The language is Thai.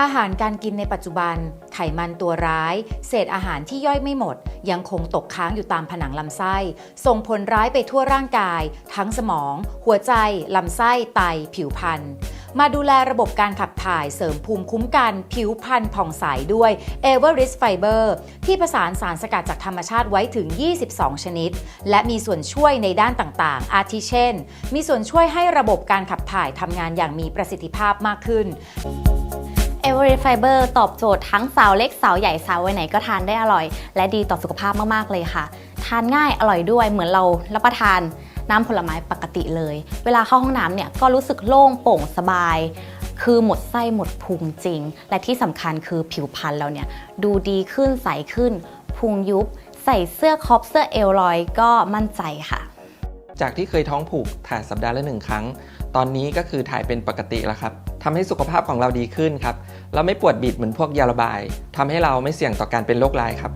อาหารการกินในปัจจุบัน ไขมันตัวร้าย เศษอาหารที่ย่อยไม่หมด ยังคงตกค้างอยู่ตามผนังลำไส้ ส่งผลร้ายไปทั่วร่างกาย ทั้งสมอง หัวใจ ลำไส้ ไต ผิวพรรณมาดูแลระบบการขับถ่ายเสริมภูมิคุ้มกัน ผิวพรรณผ่องใสด้วย e v e r i s t Fiber ที่ผสานสารสกัดจากธรรมชาติไว้ถึง 22 ชนิด และมีส่วนช่วยในด้านต่างๆ อาทิเช่น มีส่วนช่วยให้ระบบการขับถ่ายทำงานอย่างมีประสิทธิภาพมากขึ้น เอเวอร์ไฟเบอร์ตอบโจทย์ทั้งสาวเล็กสาวใหญ่สาววัยไหนก็ทานได้อร่อย และดีต่อสุขภาพมาก ๆ เลยค่ะ ทานง่ายอร่อยด้วยเหมือนเรารับประทานน้ำผลไม้ปกติเลย เวลาเข้าห้องน้ำเนี่ยก็รู้สึกโล่งโปร่งสบาย คือหมดไส้หมดพุงจริง และที่สำคัญคือผิวพรรณเราเนี่ยดูดีขึ้นใสขึ้น พุงยุบ ใส่เสื้อคอปเสื้อเอลลอยก็มั่นใจค่ะ จากที่เคยท้องผูกถ่ายสัปดาห์ละหนึ่งครั้ง ตอนนี้ก็คือถ่ายเป็นปกติแล้วครับ ทำให้สุขภาพของเราดีขึ้นครับ เราไม่ปวดบิดเหมือนพวกยาระบายทำให้เราไม่เสี่ยงต่อการเป็นโรคร้ายครับ